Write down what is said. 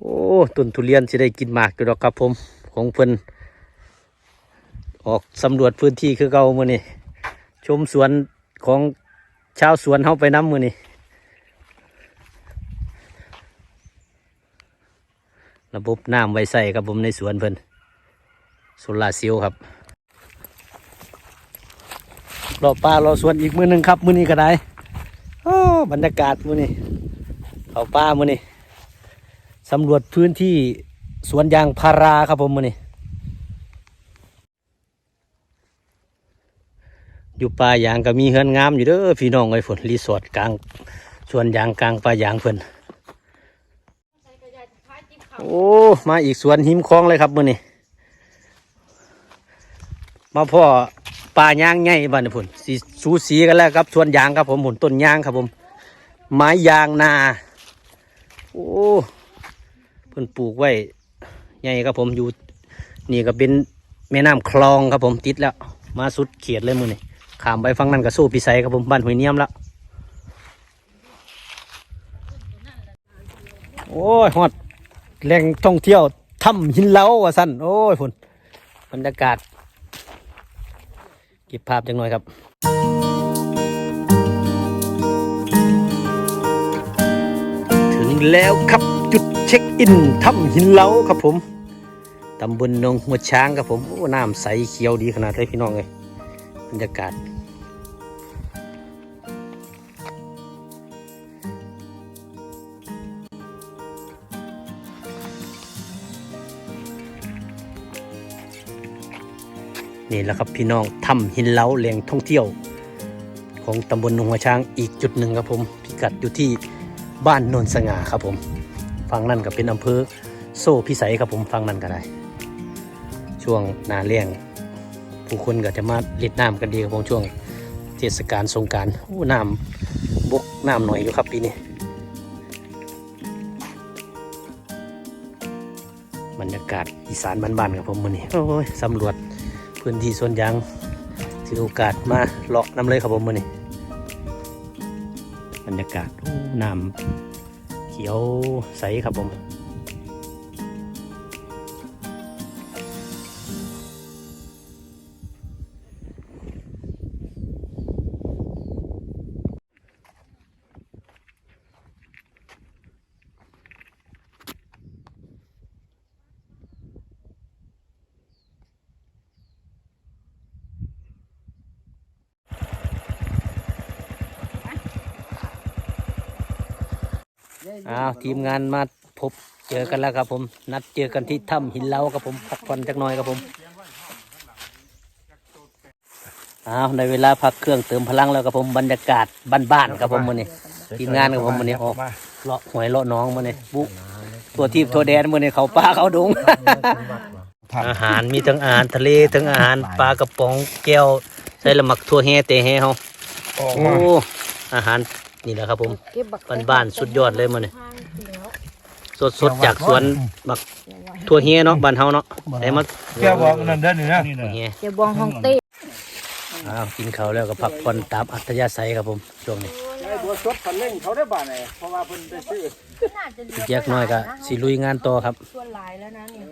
โอ้ต้นทุเรียนสิได้กินหมากอยู่ดอกครับผมของเพิ่นออกสำรวจพื้นที่คือเก่ามือนี้ชมสวนของชาวสวนเฮาไปน้ำมือนี้ระบบน้ำไว้ใส่ครับผมในสวนเพิ่นโซลาร์เซลล์ครับรอปลารอสวนอีกมือหนึ่งครับ มือนี้ก็ได้โอ้บรรยากาศมือนี้เขาป่ามือนี้ สำรวจพื้นที่สวนยางพาราครับผมมือนี้อยู่ป่ายางก็มีเฮือนงามอยู่เด้อพี่น้องไอ้ฝนรีสอร์ทกลางสวนยางกลางป่ายางเพิ่นโอ้มาอีกสวนหิมคลองเลยครับมือนี้มาพ่อป่ายางใหญ่บ้านพุ่นสีสูสีกันแล้วครับสวนยางครับผมผลต้นยางครับผม ไม้ยางนา โอ้ พิ่นปลูกไว้ใหญ่ครับผมอยู่นี่ก็เป็นแม่น้ำคลองครับผมติดแล้ว มาสุดเขียดเลยมือนี่ขามไปฟังนั่นก็สู้พิสัยครับผมบ้านหอยเนียมแล้วโอ้ยฮอดแหล่งท่องเที่ยวถ้ำหินเหลาว่าสั้นโอ้ยพุ่นบรรยากาศเก็บภาพจังหน่อยครับถึงแล้วครับ เช็คอินถ้ำหินเหลาครับผมตำบลหนองหัวช้างครับผมโอ้น้ำใสเขียวดีขนาดเลยพี่น้องเลยบรรยากาศ นี่แหละครับพี่น้องถ้ำหินเหลาแหล่งท่องเที่ยว ของตำบลหนองหัวช้างอีกจุดหนึ่งครับผม พิกัดอยู่ที่บ้านโนนสง่าครับผม ฟังนั่นก็เป็นอำเภอโซ่พิสัยครับผมฟังนั่นก็ได้ ช่วงนาเลี้ยงผู้คนก็จะมาเล่นน้ำกันดีครับผมช่วงเทศกาลสงกรารโอ้น้ำบกน้ำหน่อยอยู่ครับปีนี้บรรยากาศอีสานบ้านๆครับผมมือนี้โอ้ยสำรวจพื้นที่สวนยางถือโอกาสมาเลาะน้ำเลยครับผมมือนี้บรรยากาศน้ำ ขียวใสครับผม อ้าวทีมงานมาพบเจอกันแล้วครับผม นัดเจอกันที่ถ้ำหินเหลาครับผมพักผ่อนจักหน่อยครับผมอ้าวในเวลาพักเครื่องเติมพลังแล้วครับผมบรรยากาศบ้านๆครับผมมื้อนี้ทีมงานครับผมมื้อนี้ออกเลาะหวยเลาะน้องมื้อนี้บุตัวทีบตัวแดนมื้อนี้เขาป่าเขาดงอาหารมีทั้งอาหารทะเลทั้งอาหารปลากระป๋องแก้วใส่ละหมักทั่วแห่เตะแห่เฮาโอ้อาหาร นี่แหละครับผมบ้านๆสุดยอดเลยมื้อนี้สดสดๆจากสวนบักทั่วเฮียเนาะบ้านเฮาเนาะได้มาแกบอกนั่นเด้อนี่นะทั่วเฮียเจ้าบองฮองเต้อ้าวกินข้าวแล้วก็พักผ่อนตามอัธยาศัยครับผมช่วงนี้บัวสดพันเล่งเขาได้บ้านไหนเพราะว่าเพิ่นไปซื้ออีกแยกน้อยก็สิลุยงานต่อครับส่วนหลายแล้วนะเนี่ย